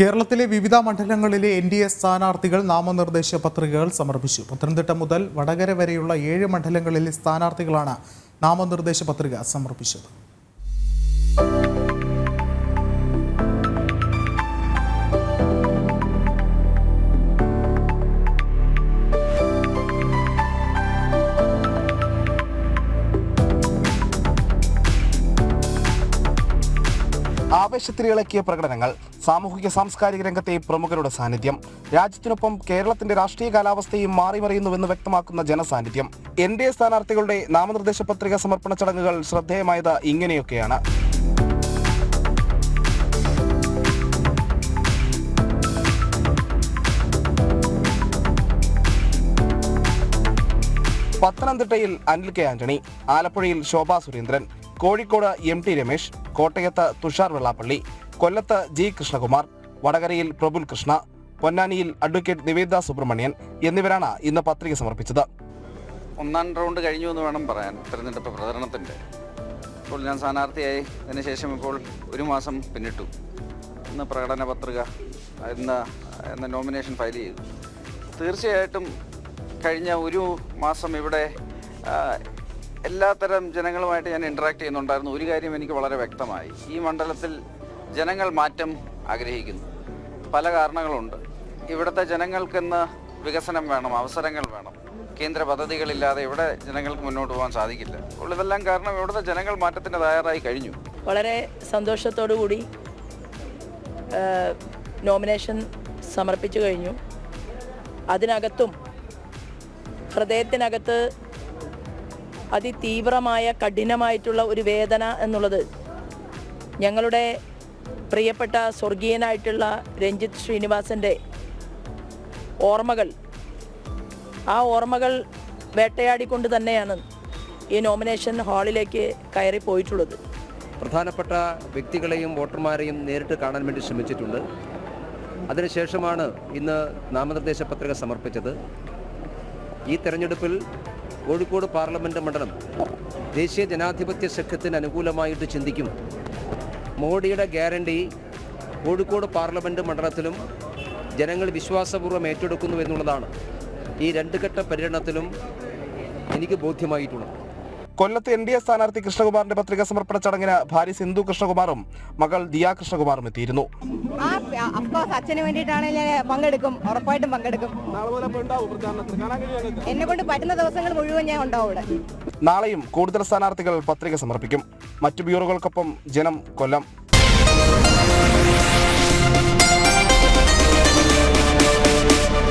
കേരളത്തിലെ വിവിധ മണ്ഡലങ്ങളിലെ എൻ ഡി എ സ്ഥാനാർത്ഥികൾ നാമനിർദ്ദേശ പത്രികകൾ സമർപ്പിച്ചു. പത്തനംതിട്ട മുതൽ വടകര വരെയുള്ള ഏഴ് മണ്ഡലങ്ങളിലെ സ്ഥാനാർത്ഥികളാണ് നാമനിർദ്ദേശ പത്രിക സമർപ്പിച്ചത്. ആവേശത്തിലിളക്കിയ പ്രകടനങ്ങൾ സാമൂഹിക സാംസ്കാരിക രംഗത്തെ പ്രമുഖരുടെ സാന്നിധ്യം രാജ്യത്തിനൊപ്പം കേരളത്തിന്റെ രാഷ്ട്രീയ കാലാവസ്ഥയും മാറിമറിയുന്നുവെന്ന് വ്യക്തമാക്കുന്ന ജനസാന്നിധ്യം. എൻ ഡി എ സ്ഥാനാർത്ഥികളുടെ നാമനിർദ്ദേശ പത്രിക സമർപ്പണ ചടങ്ങുകൾ ശ്രദ്ധേയമായത് ഇങ്ങനെയൊക്കെയാണ്. പത്തനംതിട്ടയിൽ അനിൽ കെ ആന്റണി ആലപ്പുഴയിൽ ശോഭാ സുരേന്ദ്രൻ കോഴിക്കോട് എം ടി രമേശ് കോട്ടയത്ത് തുഷാർ വെള്ളാപ്പള്ളി കൊല്ലത്ത് ജി കൃഷ്ണകുമാർ വടകരയിൽ പ്രബുൽ കൃഷ്ണ പൊന്നാനിയിൽ അഡ്വക്കേറ്റ് നിവേദ സുബ്രഹ്മണ്യൻ എന്നിവരാണ് ഇന്ന് പത്രിക സമർപ്പിച്ചത്. ഒന്നാം റൗണ്ട് കഴിഞ്ഞു എന്ന് വേണം പറയാൻ തിരഞ്ഞെടുപ്പ് പ്രചരണത്തിന്റെ ഇപ്പോൾ ഞാൻ സ്ഥാനാർത്ഥിയായി അതിനുശേഷം ഇപ്പോൾ ഒരു മാസം പിന്നിട്ടു. ഇന്ന് പ്രകടന പത്രിക ഇന്ന് ഇന്ന് നോമിനേഷൻ ഫയൽ ചെയ്തു. തീർച്ചയായിട്ടും കഴിഞ്ഞ ഒരു മാസം ഇവിടെ എല്ലാത്തരം ജനങ്ങളുമായിട്ട് ഞാൻ ഇൻട്രാക്ട് ചെയ്യുന്നുണ്ടായിരുന്നു. ഒരു കാര്യം എനിക്ക് വളരെ വ്യക്തമായി. ഈ മണ്ഡലത്തിൽ ജനങ്ങൾ മാറ്റം ആഗ്രഹിക്കുന്നു. പല കാരണങ്ങളുണ്ട്. ഇവിടുത്തെ ജനങ്ങൾക്കിന്ന് വികസനം വേണം അവസരങ്ങൾ വേണം. കേന്ദ്ര പദ്ധതികളില്ലാതെ ഇവിടെ ജനങ്ങൾക്ക് മുന്നോട്ട് പോകാൻ സാധിക്കില്ല. ഉള്ളതെല്ലാം കാരണം ഇവിടുത്തെ ജനങ്ങൾ മാറ്റത്തിന് തയ്യാറായി കഴിഞ്ഞു. വളരെ സന്തോഷത്തോടു കൂടി നോമിനേഷൻ സമർപ്പിച്ചു കഴിഞ്ഞു. അതിനകത്തും ഹൃദയത്തിനകത്ത് അതിതീവ്രമായ കഠിനമായിട്ടുള്ള ഒരു വേദന എന്നുള്ളത് ഞങ്ങളുടെ പ്രിയപ്പെട്ട സ്വർഗീയനായിട്ടുള്ള രഞ്ജിത്ത് ശ്രീനിവാസന്റെ ഓർമ്മകൾ. ആ ഓർമ്മകൾ വേട്ടയാടിക്കൊണ്ട് തന്നെയാണ് ഈ നോമിനേഷൻ ഹാളിലേക്ക് കയറി പോയിട്ടുള്ളത്. പ്രധാനപ്പെട്ട വ്യക്തികളെയും വോട്ടർമാരെയും നേരിട്ട് കാണാൻ വേണ്ടി ശ്രമിച്ചിട്ടുണ്ട്. അതിനുശേഷമാണ് ഇന്ന് നാമനിർദ്ദേശ പത്രിക സമർപ്പിച്ചത്. ഈ തെരഞ്ഞെടുപ്പിൽ കോഴിക്കോട് പാർലമെന്റ് മണ്ഡലം ദേശീയ ജനാധിപത്യ സഖ്യത്തിന് അനുകൂലമായിട്ട് ചിന്തിക്കും. മോഡിയുടെ ഗ്യാരണ്ടി കോഴിക്കോട് പാർലമെന്റ് മണ്ഡലത്തിലും ജനങ്ങൾ വിശ്വാസപൂർവം ഏറ്റെടുക്കുന്നു എന്നുള്ളതാണ്. ഈ രണ്ട് ഘട്ട പര്യടനത്തിലും എനിക്ക് ബോധ്യമായിട്ടുള്ളത്. കൊല്ലത്ത് എൻ ഡി എ സ്ഥാനാർത്ഥി കൃഷ്ണകുമാറിന്റെ പത്രിക സമർപ്പണ ചടങ്ങിന് ഭാര്യ സിന്ധു കൃഷ്ണകുമാറും മകൾ ദിയ കൃഷ്ണകുമാറും എത്തിയിരുന്നു. അച്ഛന് വേണ്ടിയിട്ടാണെങ്കിൽ പങ്കെടുക്കും. ഉറപ്പായിട്ടും പങ്കെടുക്കും. എന്നെ കൊണ്ട് പറ്റുന്ന ദിവസങ്ങൾ മുഴുവൻ ഞാൻ ഉണ്ടാവും ഇവിടെ. നാളെയും കൂടുതൽ സ്ഥാനാർത്ഥികൾ പത്രിക സമർപ്പിക്കും. മറ്റു ബ്യൂറോകൾക്കൊപ്പം ജനം കൊല്ലം.